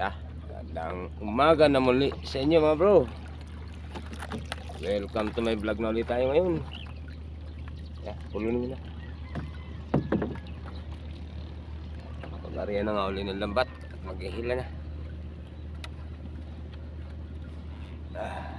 Ya, magandang umaga na muli sa inyo mga bro. Welcome to my vlog na ulit tayo ngayon. Ya, pulo nyo na. Pag-ariyan na nga uli ng lambat at maghihila na. Ah.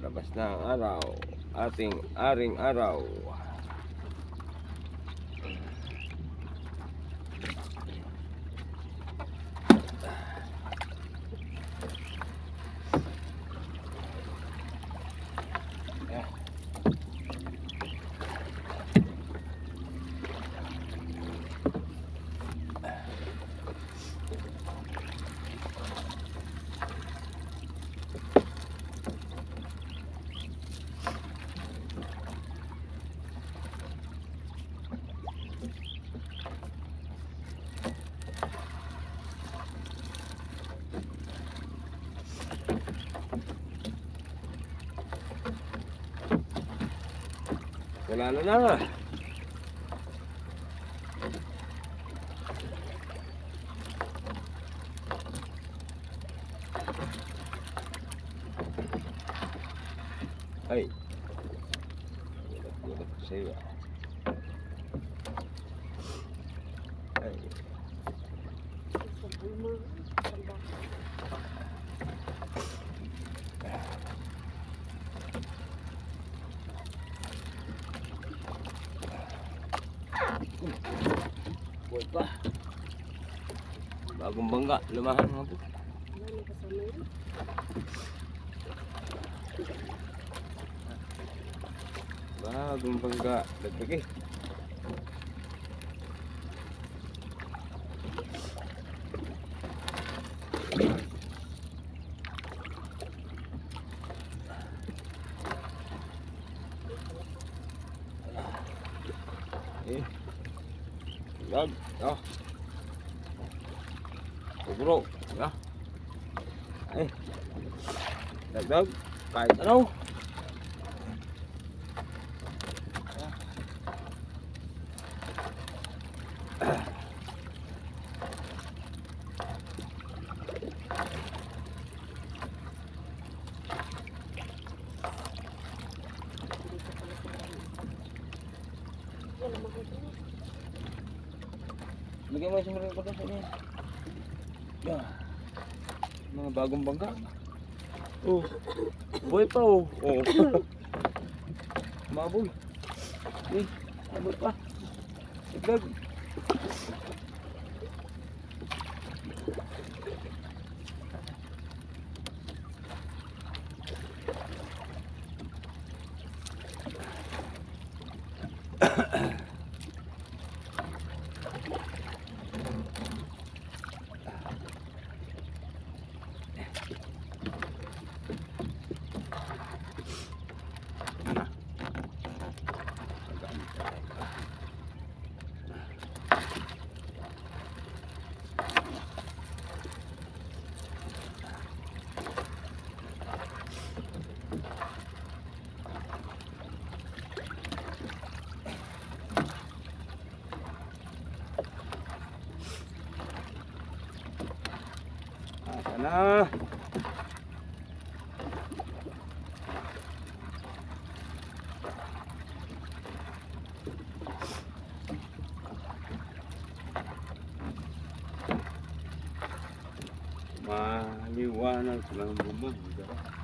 Palabas na ang araw. Ating aring araw. Wala na na. Ay. Ay. Buhay pa. Bagong bangga. Lumahan mga po. Bagong bangga. Dagdag eh. Eh. Yan. Ah. Siguro. Ya. Eh. Dagdag. Kahit ano. Bigyan mo yung sumarin ko doon sa inyo. Yeah. Mga bagong bangga. Oh. Pa oh. Maboy. Eh, maboy pa. Igdag. Asa na? Maliwanag lang bumanda. Ah.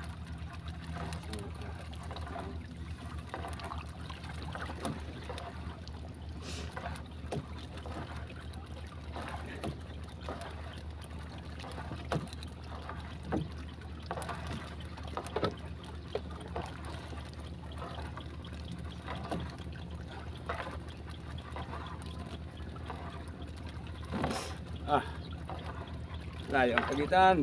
Layo ang pagitan.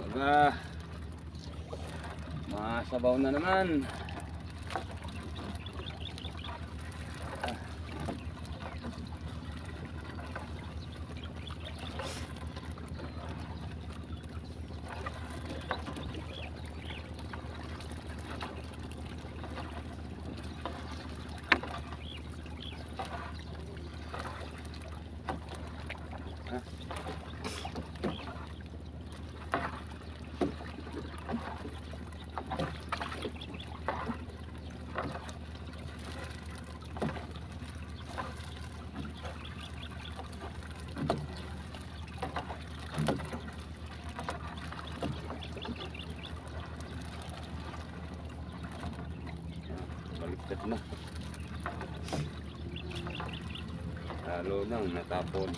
Baga. Masabaw na naman. Ah. Lalo nang natapon.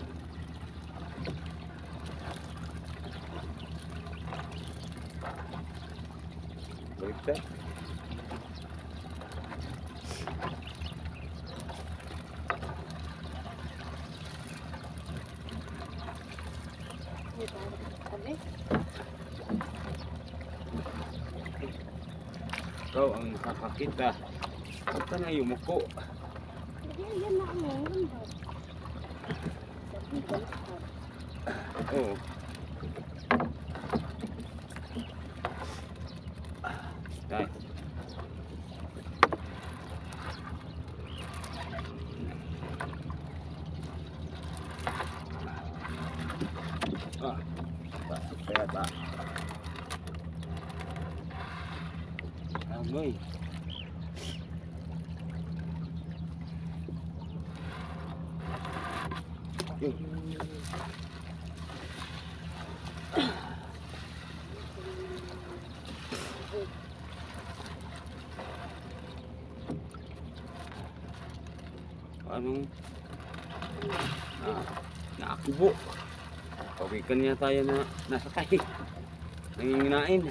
Sabi, Ikaw ang nakakakita. Huwag ka na yumuko. Hindi, うん。Naakibo. Pawikan niya tayo na nasakay. Nanginginain.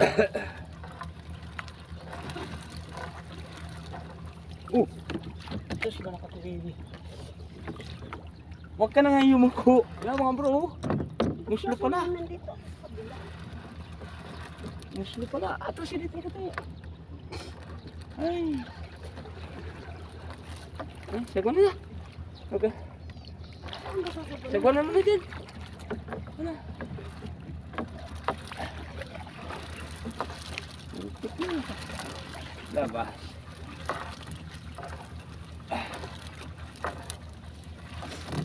oh, Diyos ka nakatulili. Huwag ka na nga yumuko. Yan mga bro. oh. Muslo pa na. Nandito. Kabila. Muslo pa na. Ato siya dito ka tayo. Ay. Ay, sagwan na. Okay. Sagwan na naman din. Ano? labas.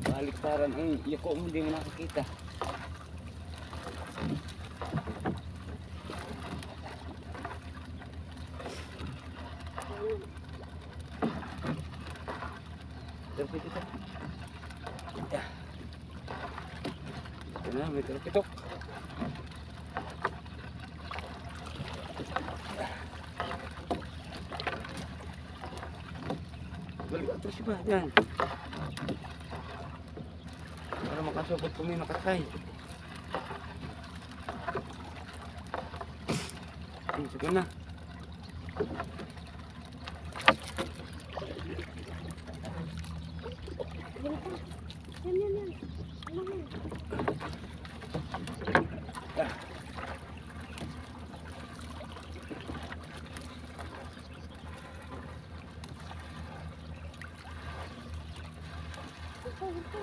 Baliktaran ang yako mo hindi mo nakakita. Tapi kita. Ya. Ito na, may pitok. Balik ka terus ba? Yan. Para makasukot kung may nakasay. Ayun, sige na. Baliktad. Yan, yan, yan. Ano yan? Ito, ito.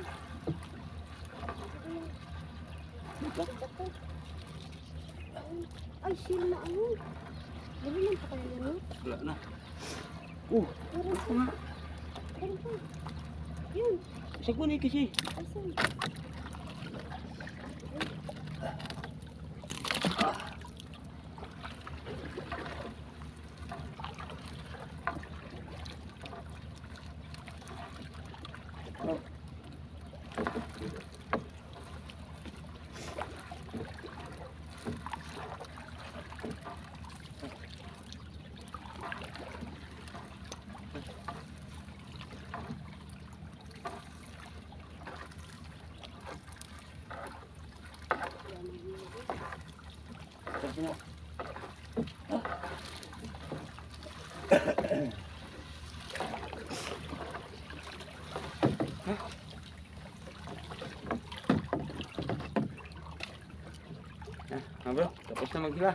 Seal na ano. Dali lang pa kaya ano? Wala na. Uh, Meron ako pa. nga. Meron pa. Yun. Sagwan eh kasi. Asan? Kasi na. Ah, na maghila.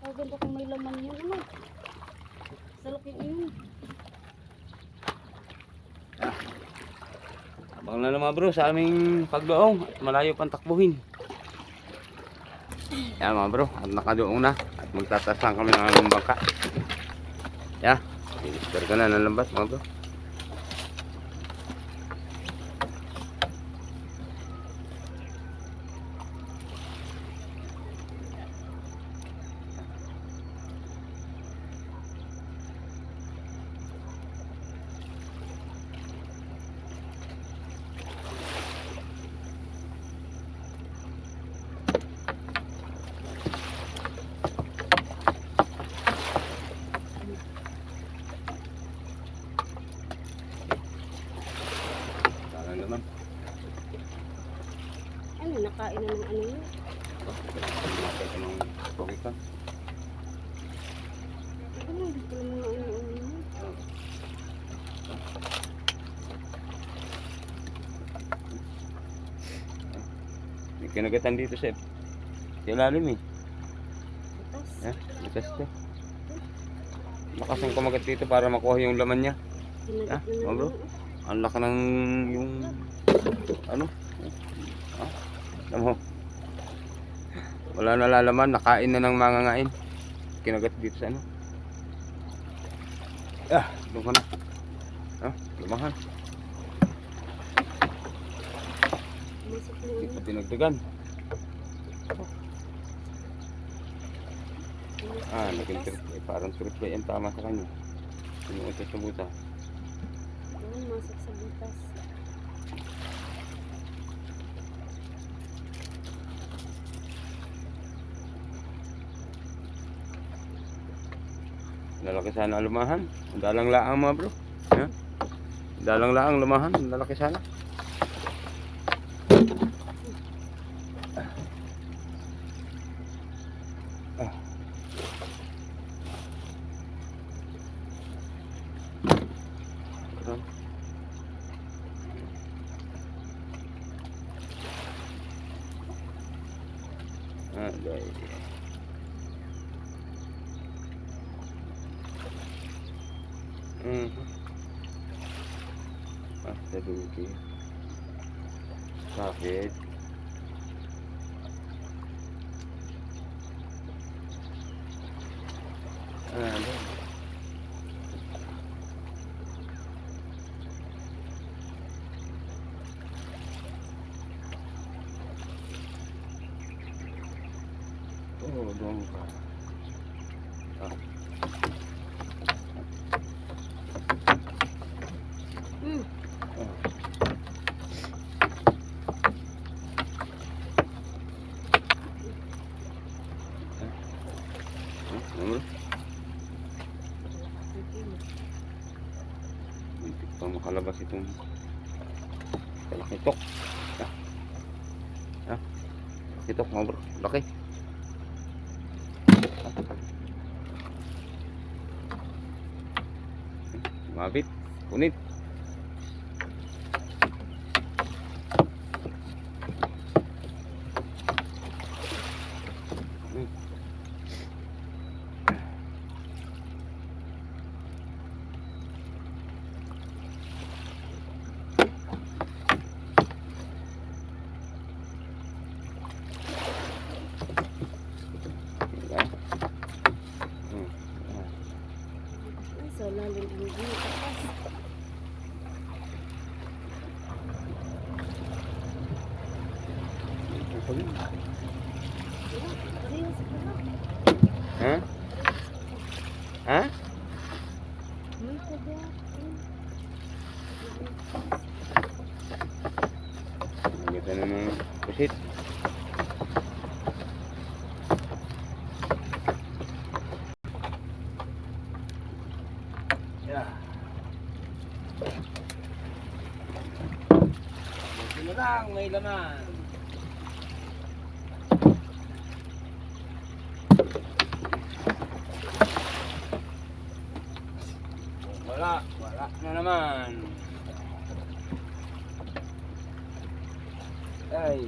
Ang ganda kung may laman yun. Ano? Sa laki Abang na naman bro sa aming pagdoong at malayo pang takbuhin. Yan mga bro, at nakadoong na at magtatas lang kami ng aming bangka. Yeah, minister ka na ng lambat mga bro. Ano, hindi ko naman ano ano yun. May kinagatan dito sa ilalim eh. Butas. Ha? Butas to. Lakas ang kumagat dito para makuha yung laman niya. Kinagat Ah, oh, bro. naman. Ang laki ng yung ano? Ha? Alam mo. Wala na lalaman, nakain na ng mga ngain. Kinagat dito sa ano? Ah, doon ka na. Ah, lumahan. Masok na Hindi pa dinagdagan. Ah, naging trip. Eh, parang trip ba yan tama sa kanya. Sinuot sa buta. Doon, masok sa butas. Lalaki sana lumahan. Ang Dalang laang mga bro. Ha? Dalang laang lumahan. Lalaki sana. dann. Mhm. Ach, der Dunkel. Ach, jetzt. Na lang, may laman. Wala, wala na naman. Ay.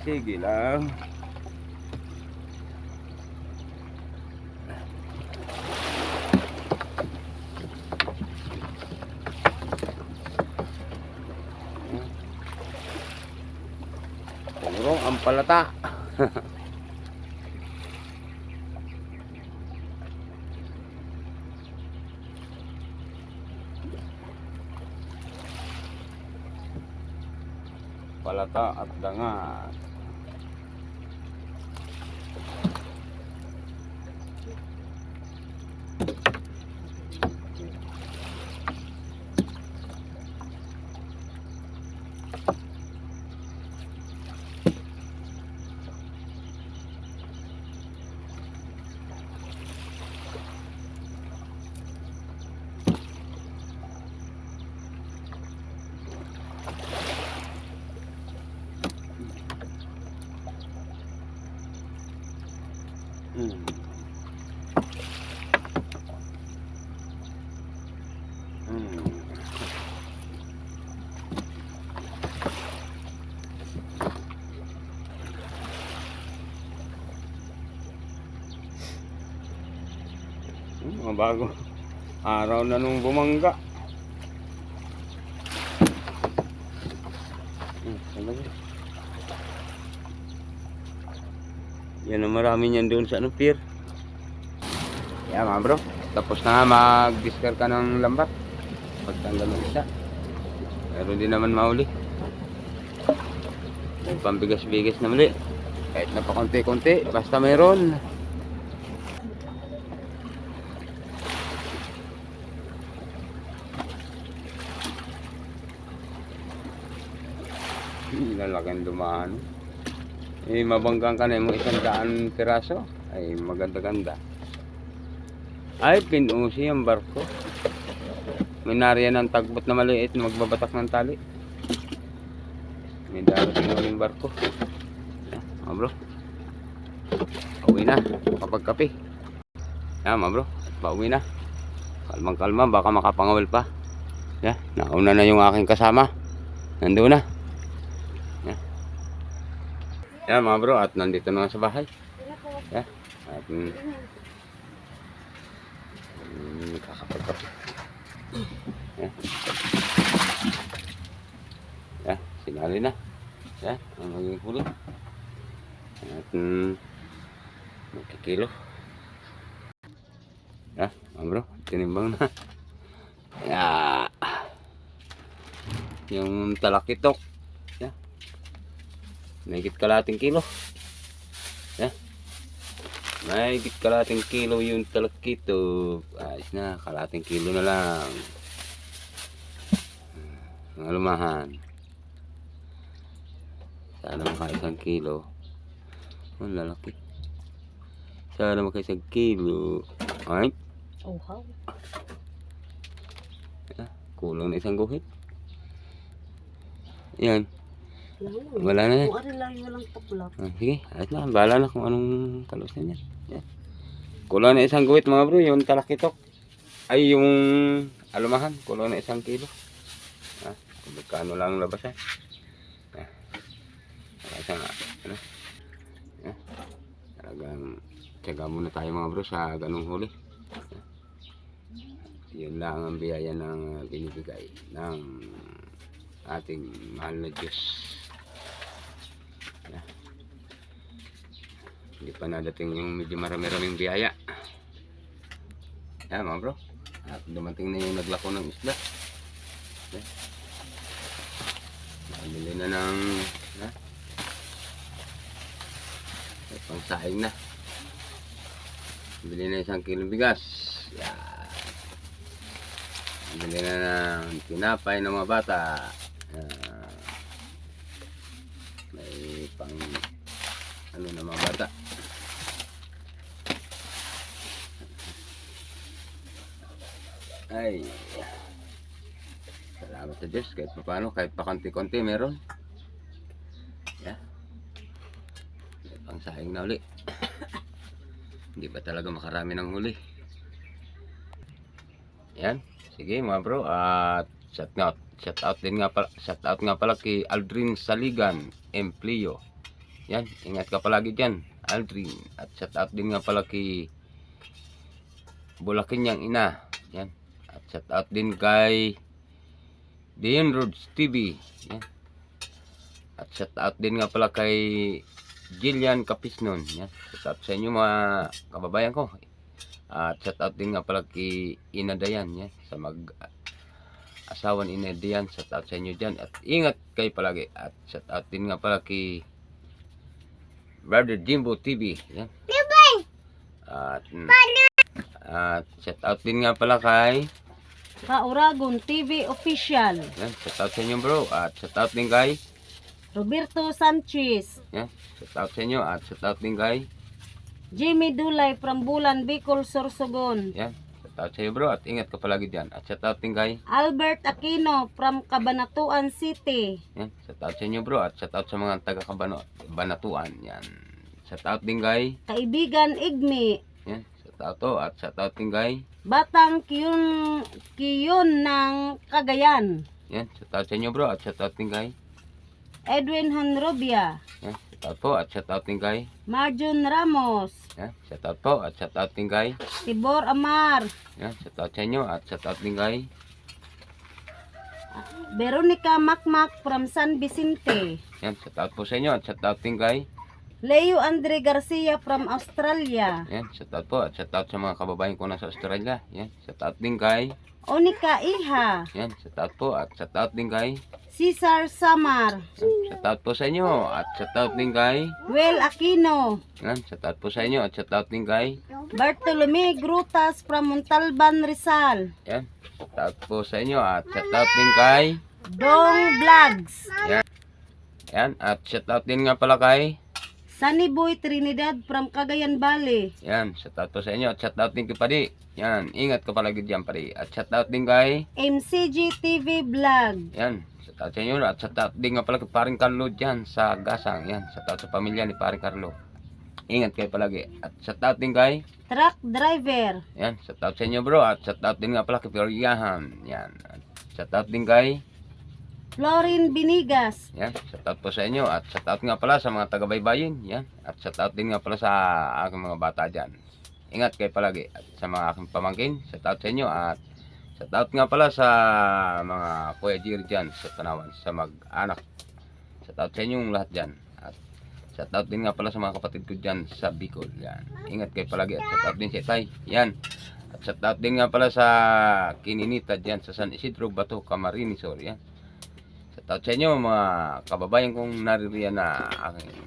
Sige lang. Puro ang palata. palata at dangat. Mga bago. Araw na nung bumangga. Hmm. Yan ang marami niyan doon sa ano, pier. Yan mga bro. Tapos na nga mag-discard ka ng lambat. Pagtanggal ng isa. Meron din naman mauli. May pambigas-bigas na muli. Kahit na pa konti-konti, basta meron. Lalaking dumaan. Eh, mabanggang ka na mo isang daan piraso. Ay, maganda-ganda. Ay, pinusi ang barko. Minarya ng tagbot na maliit na magbabatak ng tali. May darating yung barko. Yan, mga bro. Pauwi na. Kapag kape. Yan, mga bro. Pauwi na. Kalmang kalma, baka makapangawal pa. Yan, nauna na yung aking kasama. Nandun na. Yan. Mga bro. At nandito na sa bahay. Yan. At mm, mm. Yan. Yan, sinali na. Yan, ang maging huli. At mm, magkikilo. Yan, mga bro, tinimbang na. Yan. Yung talakitok. Mahigit kalating kilo. Yan. Mahigit kalating kilo yung talakitok. Ayos na, kalating kilo na lang. Mga lumahan. Sana maka isang kilo. Ang lalaki. Sana maka isang kilo. Ay, Oh, how? kulang na isang guhit. Yan. Wala Wala na yan. Kung ano lang walang tuklap. Ah, sige, ayos na. Bahala na kung anong kalos na yan. yan. Kulang na isang guhit mga bro. Yung talakitok. Ay, yung alumahan. Kulang na isang kilo. Ah, kung magkano lang ang labasan. Ah. Ayos na. Ano? Ah. Talagang tiyaga muna tayo mga bro sa ganong huli. Ah. Yun lang ang biyaya ng ah, binibigay ng ating mahal na Diyos. Ah. Hindi pa nadating yung medyo marami-raming biyaya. Yan mga bro. At dumating na yung naglako ng isla. Yan. Nabili na ng ha? May pangsaing na. Bili na isang kilong bigas. Yan. Bili na ng tinapay ng mga bata. Yan. May pang ano na mga bata. Ay. Salamat sa Diyos kahit pa paano, kahit pa konti-konti meron. Yeah. May pang sahing na uli. Hindi ba talaga makarami ng huli? Yan. Sige mga bro. At shout out. Shout out din nga pala, shout out nga pala kay Aldrin Saligan, Empleo. Yan. Ingat ka palagi dyan. Aldrin. At shout out din nga pala kay Bulakin niyang ina. Yan. At shout out din kay Dean Roads TV. Yan. At shout out din nga pala kay Jillian Capisnon. Yan. Shout out sa inyo mga kababayan ko. At shout out din nga pala kay Ina Dayan. Yan. Sa mag asawan Ina Dayan. Shout out sa inyo dyan. At ingat kayo palagi. At shout out din nga pala kay Brother Jimbo TV. Yan. At, mm, at shout out din nga pala kay Kauragon TV Official. yan, shout out sa inyo bro. At shout out din kay Roberto Sanchez. yan, shout out sa inyo. At shout out din kay Jimmy Dulay from Bulan, Bicol, Sorsogon. yan, shout out sa iyo bro. At ingat ka palagi dyan. At shout out din kay Albert Aquino from Cabanatuan City. yan, shout out sa inyo bro. At shout out sa mga taga Kabanatuan. Yan. Shout out din kay Kaibigan Igmi. yan, shout out to. At shout out din kay Batang Kiyon, Kiyon ng Cagayan. yan, shout out sa inyo bro. At shout out din kay Edwin Honrobia. yan, shout out po. At shout out din kay Marjon Ramos. Yan, shout out po at shout out din kay. Tibor Amar. Yan, shout out sa inyo at shout out din kay. Veronica Makmak from San Vicente. Yan, shout out po sa inyo at shout out din kay. Leo Andre Garcia from Australia. Yan, shout out po at shout out sa mga kababayan ko nasa Australia. Yan, shout out din kay. Onika Iha. Yan, shout out po at shout out din kay. Cesar Samar. Yan, shout out po sa inyo at shout out din kay. Well Aquino. Yan, shout out po sa inyo at shout out din kay. Bartolome Grutas from Montalban, Rizal. Yan, shout out po sa inyo at shout out din kay. Dong Vlogs. Yan, at shout out din nga pala kay. Sunny Boy Trinidad from Cagayan Valley. Yan, shout out po sa inyo at shout out din kay Padi. Yan, ingat ka palagi diyan Padi. At shout out din kay. MCG TV Vlog. Yan, shout out sa inyo at shout out din nga pala kay Paring Carlo diyan sa Gasang. Yan, shout out sa pamilya ni Paring Carlo. Ingat kayo palagi. At shout out din kay. Truck Driver. Yan, shout out sa inyo bro. At shout out din nga pala kay Floriahan. Yan, at shout out din kay. Florin Binigas. Yan, shout out po sa inyo. At shout out nga pala sa mga taga-baybayin. Yan, at shout out din nga pala sa aking mga bata diyan. Ingat kayo palagi. Sa mga aking pamangkin, shout out sa inyo. At shout out nga pala sa mga kuya Jir dyan sa Tanawan, sa mag-anak. Shout out sa inyong lahat dyan. At shout out din nga pala sa mga kapatid ko dyan sa Bicol. Yan. Ingat kayo palagi. At shout out din sa Itay. Yan. At shout out din nga pala sa Kininita dyan sa San Isidro, Bato, Camarines Sur. Yan. Shout out sa inyo mga kababayan kong naririyan na aking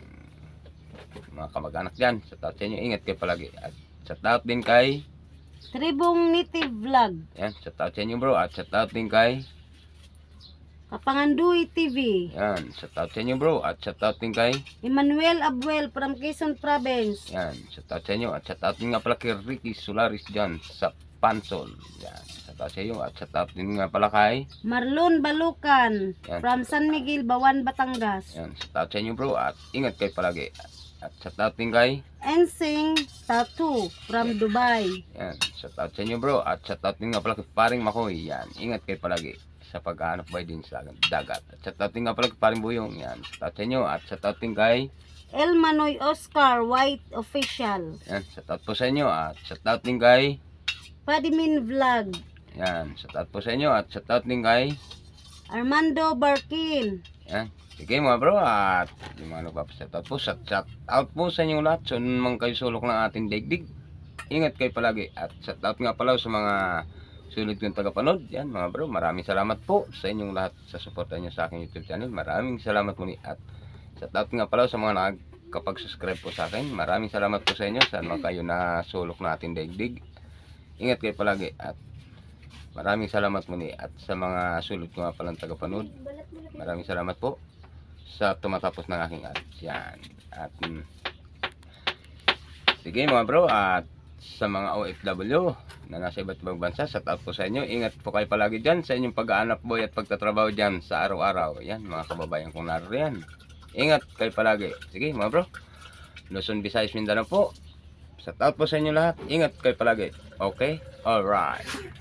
mga kamag-anak dyan. Shout out sa inyo. Ingat kayo palagi. At shout out din kay Tribong Native Vlog. yan, shout out sa inyo bro. At shout out din kay Kapanganduy TV. yan, shout out sa inyo bro. At shout out din kay Emmanuel Abuel from Quezon Province. yan, shout out sa inyo. At shout out din nga pala kay Ricky Solaris dyan sa Pansol. Yan, shout out sa inyo. At shout out din nga pala kay Marlon Balukan Yan. from San Miguel, Bawan, Batangas. yan, shout out sa inyo bro. At ingat kayo palagi. At shout out din kay Ensing Tattoo from Dubai. Yan, shout out sa inyo bro. At shout out din nga pala kay Paring Makoy. Yan, ingat kayo palagi sa paghahanap buhay din sa dagat. At shout out din nga pala kay Paring Buyong. Yan, shout out sa inyo. At shout out din kay El Manoy Oscar White Official. Yan, shout out po sa inyo. At shout out din kay Padimin Vlog. Yan, shout out po sa inyo. At shout out din kay Armando Barkin. Yan. Sige mga bro, at yung mga nagpapashout out po, shout, shout out po sa inyong lahat. So, naman kayo sulok ng ating daigdig. Ingat kayo palagi. At shout out nga pala sa mga sulit kong tagapanood. Yan mga bro, maraming salamat po sa inyong lahat sa suporta niyo sa aking YouTube channel. Maraming salamat muli. At shout out nga pala sa mga nagkapag-subscribe po sa akin. Maraming salamat po sa inyo. Saan man kayo na sulok ng ating daigdig. Ingat kayo palagi. At maraming salamat muli. At sa mga sulit ko nga palang tagapanood. Maraming salamat po sa tumatapos ng aking ads. Yan. At mm, sige mga bro, at sa mga OFW na nasa iba't ibang bansa, shout out po sa inyo. Ingat po kayo palagi dyan sa inyong pag-aanap boy at pagtatrabaho dyan sa araw-araw. Yan, mga kababayan kong naririyan. Ingat kayo palagi. Sige mga bro. Luzon, Visayas, Mindanao po. Shout out po sa inyo lahat. Ingat kayo palagi. Okay? Alright.